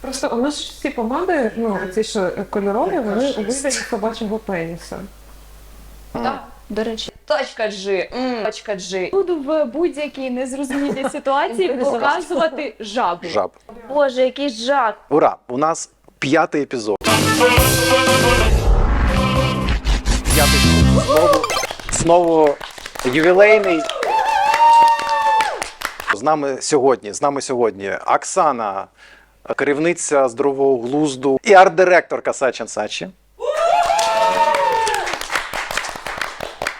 Просто у нас ж всі помади, ну ці що кольорові, вони у вигляді собачого пеніса. Так, до речі. Точка G. м, Точка G. Буду в будь-якій незрозумілій ситуації показувати жабу. Жаб. Боже, який жах. Ура! У нас п'ятий епізод. П'ятий знову, знову ювілейний. З нами сьогодні, з нами сьогодні Оксана, керівниця здорового глузду і арт-директорка Сачен Сачі.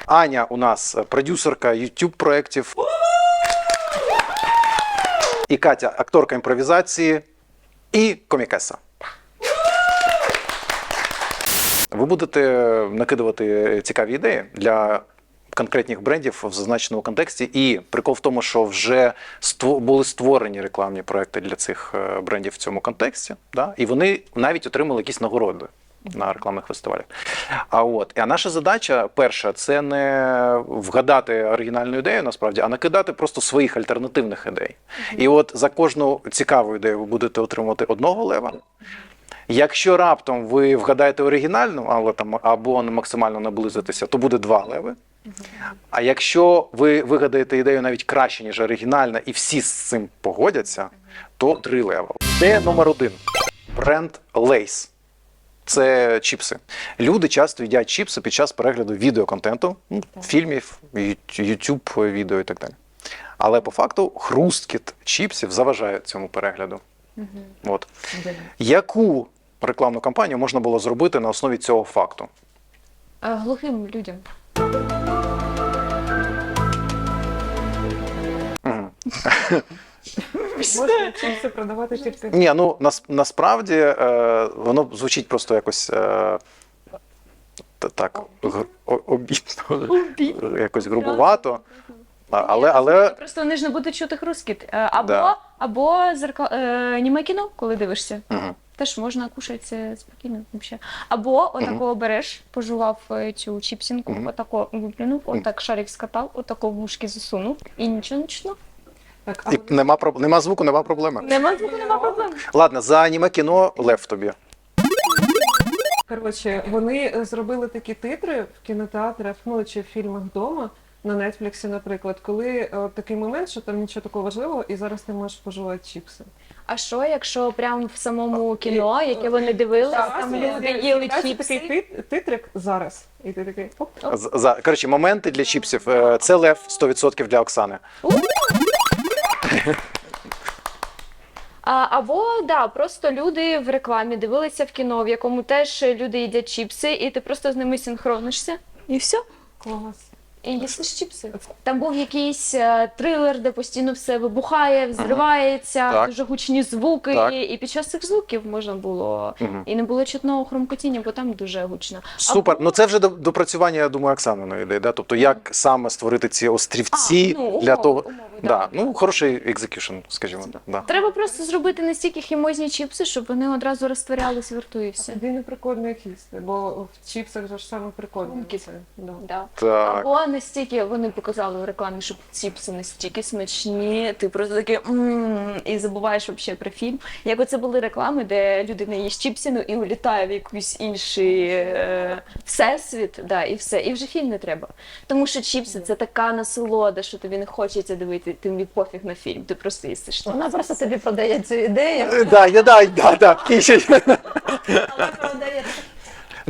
Аня у нас продюсерка YouTube проєктів. І Катя, акторка імпровізації і комікеса. Ви будете накидувати цікаві ідеї для конкретних брендів в зазначеному контексті. І прикол в тому, що вже були створені рекламні проекти для цих е, брендів в цьому контексті, да? і вони навіть отримали якісь нагороди. На рекламних фестивалях. А от а наша задача перша це не вгадати оригінальну ідею, насправді, а накидати просто своїх альтернативних ідей. І от за кожну цікаву ідею ви будете отримувати одного лева. Якщо раптом ви вгадаєте оригінальну, але там або не максимально наблизитеся, то буде два леви. А якщо ви вигадаєте ідею навіть краще, ніж оригінальна, і всі з цим погодяться, то три лева. Ідея номер один: бренд Lays. Це чіпси. Люди часто їдять чіпси під час перегляду відеоконтенту, ну, фільмів, YouTube відео і так далі. Але по факту хрусткіт чіпсів заважає цьому перегляду. От. Яку рекламну кампанію можна було зробити на основі цього факту? Глухим людям. Можна продавати Ні, ну нас, насправді е, воно звучить просто якось е, та- так гр- о- обідно, якось грубувато. А- Але, але Просто вони ж не будуть чути хрускіт. Е, Або, Да. або зерка... е, німе кіно, коли дивишся. Мгм. Теж можна кушати це спокійно. Вообще. Або отако береш, пожував е, цю чіпсінку, отако виплюнув, отак шарик скатав, отако в вушки засунув і нічого не чутно. так, а і нема, проб- нема звуку, нема проблеми. Нема звуку, нема проблем. Ладно, за аніме кіно лев тобі. коротше, вони е, зробили такі титри в кінотеатрах, ну чи в фільмах вдома. На Нетфліксі, наприклад, коли е, такий момент, що там нічого такого важливого, і зараз ти можеш поживати чіпси. А що, якщо прямо в самому кіно, яке вони дивилися, там люди їли Бачиш, чіпси? такий тит- титрик зараз, і ти такий оп. З- За, коротше, моменти для чіпсів. е, Це лев 100% для Оксани. А, або да, просто люди в рекламі дивилися в кіно, в якому теж люди їдять чіпси, і ти просто з ними синхронишся. І все. Клас. І їсиш чіпси. Там був якийсь е, трилер, де постійно все вибухає, взривається, Так. дуже гучні звуки, Так. і, і під час цих звуків можна було. Мгм. І не було чутного хромкотіння, бо там дуже гучно. Супер. Або- Ну це вже до- допрацювання, я думаю, Оксаниної ідеї. Да? Тобто, як саме створити ці острівці А, ну, для умови, того. умови, да. да. Ну, хороший екзекюшн, скажімо. Да. Треба просто зробити настільки хімозні чіпси, щоб вони одразу розтворялись в рту і все. Тоді не прикольно їх їсти, бо в чіпсах же ж саме це, Да. Да. Так. Або настільки вони показали в рекламі, що чіпси настільки смачні, ти просто такий «М», і забуваєш вообще про фільм. Як оце були реклами, де людина їсть чіпсину і улітає в якийсь інший е, всесвіт, да, і все. І вже фільм не треба. Тому що чіпси це така насолода, що тобі не хочеться дивити, тим пофіг на фільм. Ти просто їстиш. Вона просто тобі продає цю ідею, Е, Да, да, да, да. Але продає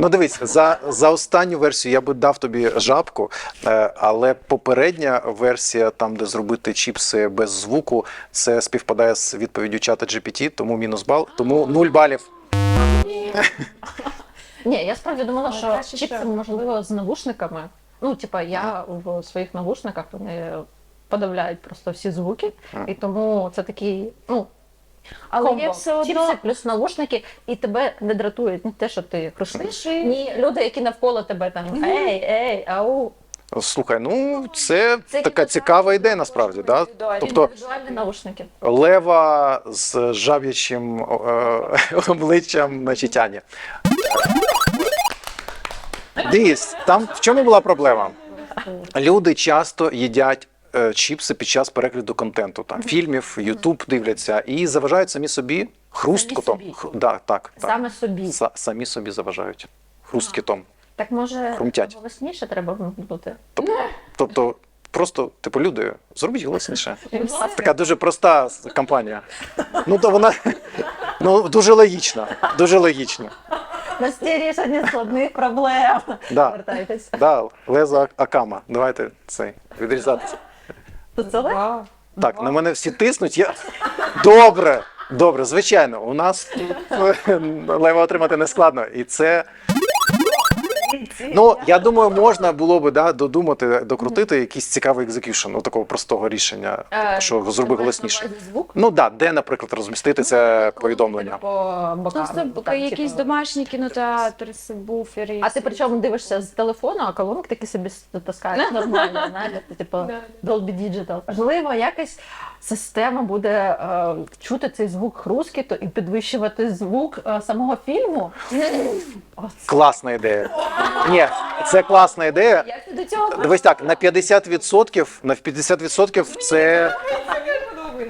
Ну дивись, за, за останню версію я би дав тобі жабку, е, але попередня версія, там, де зробити чіпси без звуку, це співпадає з відповіддю чата GPT, тому мінус бал, тому 0 балів. Ні, я справді думала, що краще чіпси ще. можливо з навушниками. Ну, типа, я в своїх навушниках вони подавляють просто всі звуки, і тому це такий, ну. Але комбо. є все одно Чіпси плюс навушники, і тебе не дратують ні те, що ти хрустиш, Пиши. ні люди, які навколо тебе там ей, ей, ау. Слухай, ну це, Це така цікава ідея насправді. Да? Тобто Індивідуальні навушники. лева з жаб'ячим е, обличчям на Читяні. Дивись, там в чому була проблема? Люди часто їдять чіпси під час перегляду контенту, там фільмів, Ютуб дивляться і заважають самі собі Хрусткотом. собі. Да, так, так. Саме собі. Са- самі собі заважають. Хрусткітом. Так може Хрумтять. голосніше треба вимкнути? Тобто, просто, типу, люди, зробіть голосніше. Будь ласка. Така дуже проста с- кампанія. Ну, то вона ну, дуже логічна. Дуже логічна. На сті рішення складних проблем. Да. Вертайтесь. Да, лезо Акама. Давайте цей відрізатися. Тут це легко? Два. Так, на мене всі тиснуть. Я... Добре, добре, звичайно, у нас тут е, лева отримати не складно. І це. Ну, я думаю, можна було би да, додумати, докрутити якийсь цікавий екзекюшн, ну такого простого рішення, Е, що зроби голосніше. Звук? Ну так, да, де, наприклад, розмістити це повідомлення. По бокам. Якийсь типу. домашній кінотеатр, сабвуфер. А ти причому дивишся з телефону, а колонок таки собі таскаєш нормально, знаєш, типу Dolby Digital. Можливо, якась система буде е, чути цей звук хрускіту і підвищувати звук е, самого фільму. Оце. Класна ідея. Ні, це класна ідея. Як ти до цього? Дивись так, на 50%, на 50% це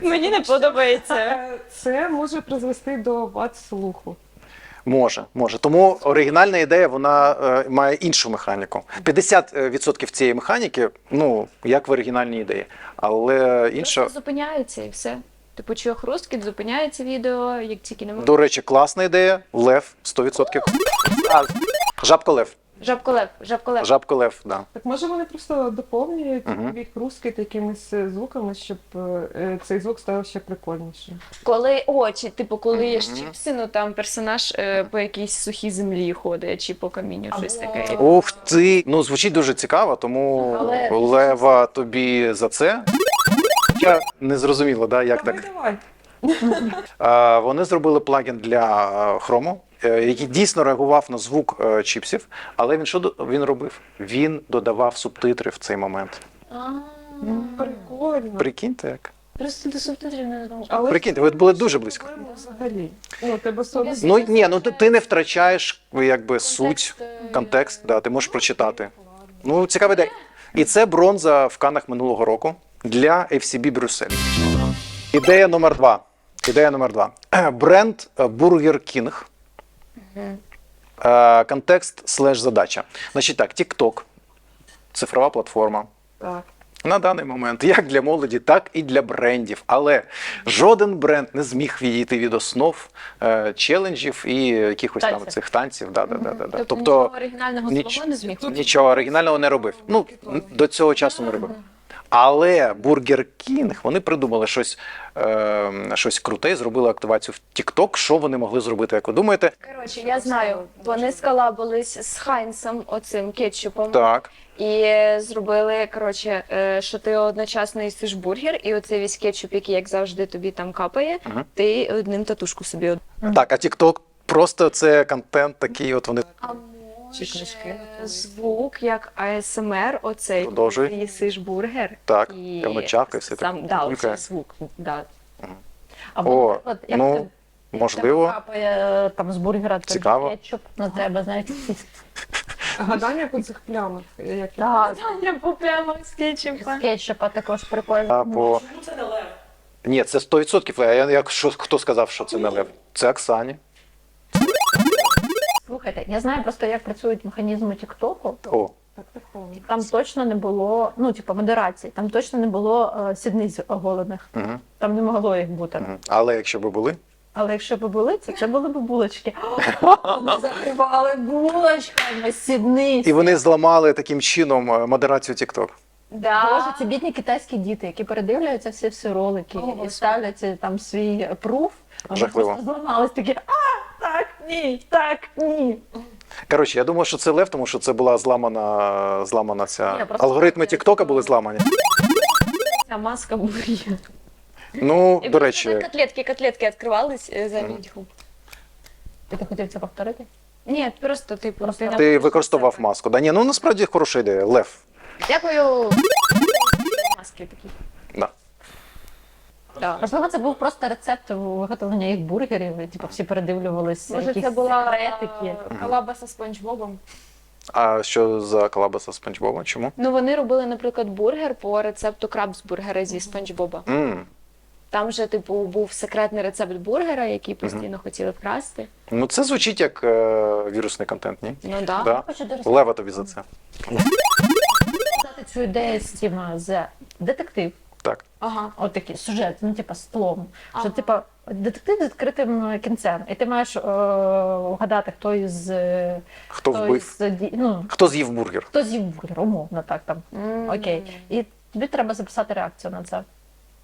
Мені не подобається. Е, Це може призвести до вад слуху. Може, може. Тому оригінальна ідея вона е, має іншу механіку. 50% цієї механіки, ну як в оригінальній ідеї, але інша. Просто зупиняється і все. Типу, чого хрусткіт, зупиняється відео, як тільки не До речі, класна ідея. Лев 100%. А, жабко лев. Жабколев, жабколев. Жабко лев, да. Так може вони просто доповнюють Мгм. твій хрускіт якимись е, звуками, щоб е, е, цей звук став ще прикольнішим. Коли очі, типу, коли є Мгм. чіпси, ну там персонаж е, по якійсь сухій землі ходить, чи по камінню, щось Або- таке. Ух ти! Ну звучить дуже цікаво, тому Але- лева тобі за це. Я не зрозуміло, да, як Давай, так. давай. Е, Вони зробили плагін для е, хрому, який дійсно реагував на звук е, чіпсів. Але він що він робив? Він додавав субтитри в цей момент. Прикольно. Прикиньте, як. Просто до субтитрів не знаю. Прикиньте, ви були дуже близько. Взагалі. Ну, тебе собі Ну ні, ну ти, не втрачаєш якби суть, контекст, да, ти можеш прочитати. Ну, цікава ідея. І це бронза в канах минулого року для FCB Брюссель. Ідея номер два. Ідея номер два. Бренд е, Burger King. Е, Контекст слеш задача. Значить так, TikTok, цифрова платформа. так. На даний момент як для молоді, так і для брендів. Але жоден бренд не зміг відійти від основ е, челенджів і якихось там Танців. цих танців. Да, да, да, да, да. Тобто, Тобто нічого оригінального свого не зміг. нічого оригінального не робив. Ну до цього часу не робив. Але Burger King, вони придумали щось, е, щось круте, зробили активацію в TikTok. Що вони могли зробити, як ви думаєте? Коротше, я знаю, вони скалабились з Хайнсом, оцим кетчупом, Так, і зробили, коротше, е, що ти одночасно їсиш бургер, і оцей весь кетчуп, який, як завжди, тобі там капає, Мгм. ти одним татушку собі. так, а TikTok просто це контент такий, от вони А Чи книжки? звук, як АСМР, оцей, Продовжуй. ти їсиш бургер. так, І і воно чавкає все сам, так. да, оцей звук. Да. Або, О, наприклад, як ну, ти- як можливо. тебе капає е, там з бургера тобі Цікаво. кетчуп на тебе, знаєте. Гадання по цих плямах. Як... Так, Прямо прямо з кетчупа. з кетчупа також прикольно. Або... Ні, це 100% лев. Я, як, що, хто сказав, що це не лев? Це Оксані. Слухайте, я знаю просто, як працюють механізми Тіктоку. О, Так. Там точно не було, ну, типу, модерації, там точно не було е, сідниць оголених. угу, Там не могло їх бути. угу. Але якщо би були, Але якщо б були, це, це були б булочки. Вони закривали булочками сідниць. і вони зламали таким чином е, модерацію TikTok. Да. Боже, це бідні китайські діти, які передивляються всі всі ролики О, і Господи. ставлять е, там свій пруф. Вони Жахливо. просто зламались такі, а, так, ні, так, ні. Коротше, я думаю, що це лев, тому що це була зламана, зламана ця. Ні, просто- Алгоритми TikTok були зламані. Ця маска бургер. Ну, І до речі, котлетки, котлетки відкривались е, замість губ. І ти хотів це повторити? Ні, просто типу. Просто ти ти використовував маску. Да? Ні, ну насправді хороша ідея. Лев. Дякую. Маски такі. Да. Да. Можливо, це був просто рецепт виготовлення їх бургерів, типу всі передивлювалися. Може, якісь це була секретики. е, колаба зі Спанч Бобом. А що за колаба з Спанч Бобом? Чому? Ну вони робили, наприклад, бургер по рецепту крабсбургера зі Спанч Боба. м Там вже, типу, був секретний рецепт бургера, який постійно хотіли вкрасти. Ну це звучить як е, вірусний контент, ні? Ну да. Да. Хочу дуже Лева тобі за це. цю ідею з тим з детектив. Так. Ага. От такий сюжет, ну типа з тлом. Ага. Що типа детектив з відкритим кінцем, і ти маєш е, вгадати, хто із хто, Хто вбив? із ну Хто з'їв бургер? хто з'їв бургер, умовно так там. М. Окей. І тобі треба записати реакцію на це.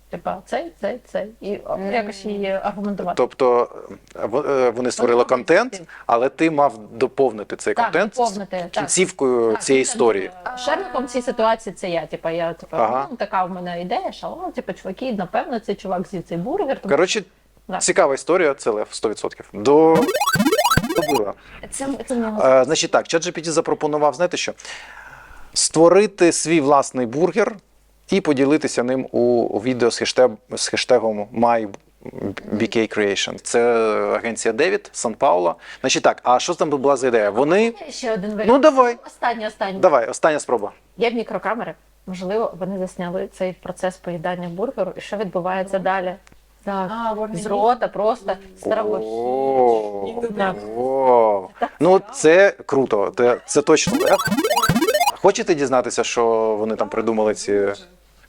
Типа цей, цей, цей. І якось її аргументувати. Тобто е, в- е, вони створили Вони контент, але ти мав доповнити цей Так, контент доповнити, з так. кінцівкою Так, цієї це, історії. е, Шерлоком в цій ситуації це я. Типа, я типа, Ага. ну така в мене ідея, шалом, типа, чуваки, напевно, цей чувак з'їв цей бургер. Тому... Коротше, Да. цікава історія, це лев 100%. До. Це, це мені Е, значить так, ChatGPT запропонував, знаєте що? Створити свій власний бургер і поділитися ним у відео з, хештег, з хештегом MyBK Creation. Це агенція Девід, Сан Пауло. Значить так, а що там була за ідея? Вони. Ще один варіант. Ну давай, Останній, останній. давай, остання спроба. Є мікрокамери. Можливо, вони засняли цей процес поїдання бургеру, і що відбувається далі? Так. З рота просто старого. Ну, це круто. Це, це точно. Хочете дізнатися, що вони там придумали ці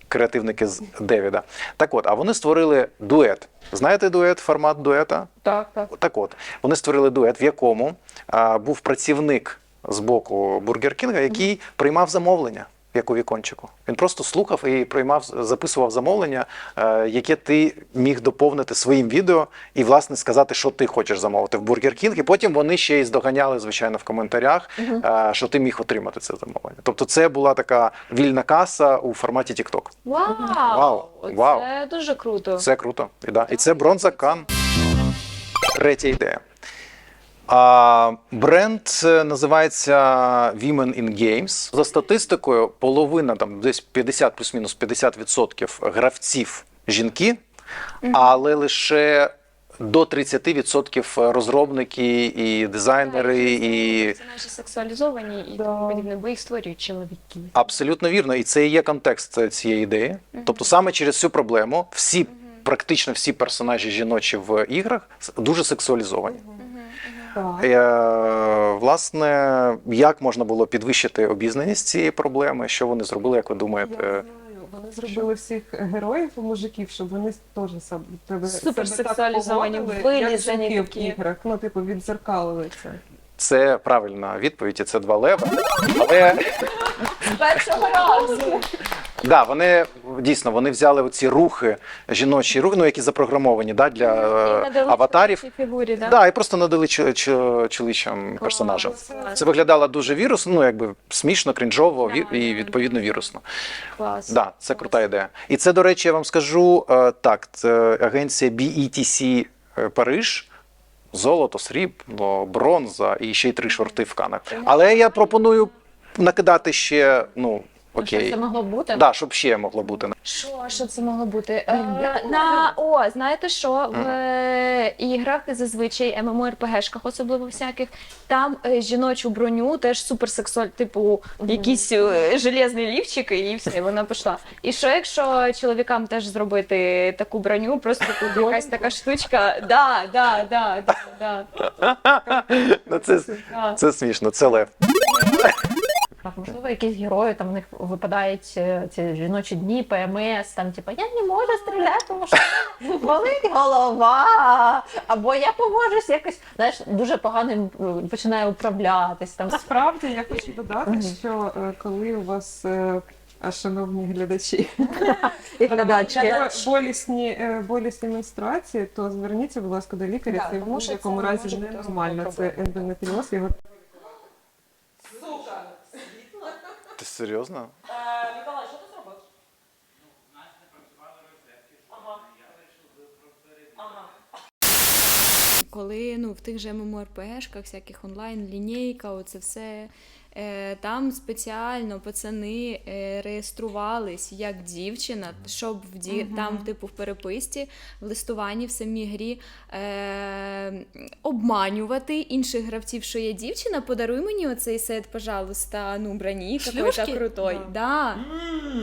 креативники з Девіда? Так от, а вони створили дует. Знаєте дует, формат дуета? Так, так. Так от, вони створили дует, в якому а, був працівник з боку Бургер Кінга, який приймав замовлення. Як у вікончику. Він просто слухав і приймав, записував замовлення, е, яке ти міг доповнити своїм відео і, власне, сказати, що ти хочеш замовити в Бургер Кінг. І потім вони ще й здоганяли, звичайно, в коментарях, е, що ти міг отримати це замовлення. Тобто, це була така вільна каса у форматі TikTok. Вау! Вау, вау. Це дуже круто. Це круто. І, да. і це бронза Кан. Третя ідея. А, бренд е, називається Women in Games. За статистикою, половина, там десь 50 плюс-мінус 50% гравців жінки, але лише до 30% розробники і дизайнери, і Це наші сексуалізовані і тому подібне, бо їх створюють чоловіки. Абсолютно вірно, і це і є контекст цієї ідеї. Тобто, саме через цю проблему всі, практично всі персонажі жіночі в іграх дуже сексуалізовані. Так. Е, власне, як можна було підвищити обізнаність цієї проблеми? Що вони зробили, як ви Я думаєте? знаю, вони зробили всіх героїв мужиків, щоб вони теж себе так сексуалізовані, вилізані в іграх. Ну, типу, відзеркалили це. Це правильна відповідь, і це два лева. Але першого разу. Да, вони дійсно вони взяли оці рухи, жіночі рухи, ну які запрограмовані да, для е, І аватарів. фігурі, да? Да, і просто надали чо- чо- чоловічим персонажам. Це виглядало дуже вірусно, ну якби смішно, крінжово ві- Да, і відповідно вірусно. Клас. Да, це крута ідея. І це, до речі, я вам скажу е, так: це агенція BETC е, Париж. Золото, срібло, бронза і ще й три шорти в канах. Але я пропоную накидати ще, ну Ну, Що це могло бути? Да, щоб ще могло бути. Що, що це могло бути? Е, на, о, знаєте що? В е, іграх зазвичай MMORPG-шках, особливо всяких, там е, жіночу броню теж суперсексуаль, типу якісь е, железні лівчики, і все, і вона пішла. І що, якщо чоловікам теж зробити таку броню, просто тут якась така штучка. Да, да, да, да, да, Ну, це, це смішно, це лев. Так, можливо, якісь герої там в них випадають е, ці жіночі дні, ПМС, там типу, я не можу стріляти, тому що болить голова. Або я поможусь якось, знаєш, дуже погано е, починає управлятись. Там Насправді я хочу додати, що е, коли у вас, а, шановні глядачі, і глядачки. болісні, болісні менструації, то зверніться, будь ласка, до лікаря. Да, Це в тому що будь-якому це разі може бути Це проблема. Я вирішив Ти серйозно? Коли ну, в тих же ММО-РПГшках, всяких онлайн, лінійка, оце все Е, Там спеціально пацани е, реєструвались як дівчина, щоб в ді... там, типу, в переписці, в листуванні, в самій грі е... обманювати інших гравців, що я дівчина, подаруй мені оцей сет, пожалуйста, ну, броні, какой-то крутой. Да.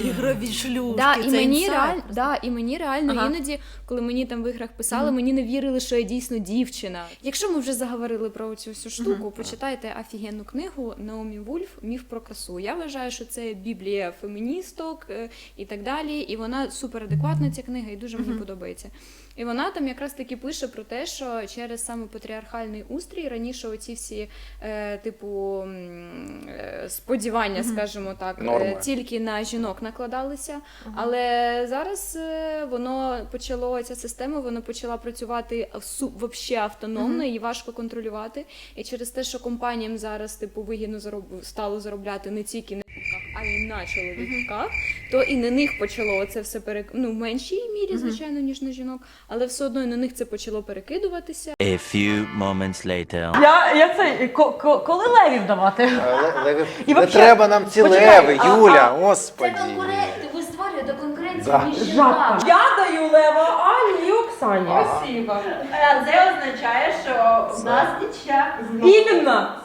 Ігрові шлюшки. Да, і це мені просто. да, і мені реально Ага. іноді, коли мені там в іграх писали, мені не вірили, що я дійсно дівчина. Якщо ми вже заговорили про цю всю штуку, почитайте офігенну книгу Наомі Вульф Міф про красу. Я вважаю, що це біблія феміністок е, і так далі. І вона суперадекватна, ця книга, і дуже мені подобається. І вона там якраз таки пише про те, що через саме патріархальний устрій раніше оці всі, е, типу, е, сподівання, скажімо так, е, Норми. тільки на жінок накладалися. Але зараз е, воно почало, ця система вона почала працювати вообще автономно, її важко контролювати. І через те, що компаніям зараз типу вигідно зароб... стало заробляти не тільки на жінках, а й на чоловіках, то і на них почало це все перек... ну, в меншій мірі, звичайно, ніж на жінок, але все одно і на них це почало перекидуватися. A few moments later. Я, я це ко- ко- коли левів давати? І Не вообще- треба нам ці Почекай, леви, а- Юля, господі. ви створюєте конкуренцію Да. між Жабка. Я даю лева Ані і Оксані. Спасибо. Це означає, що в нас нічя. Іменно.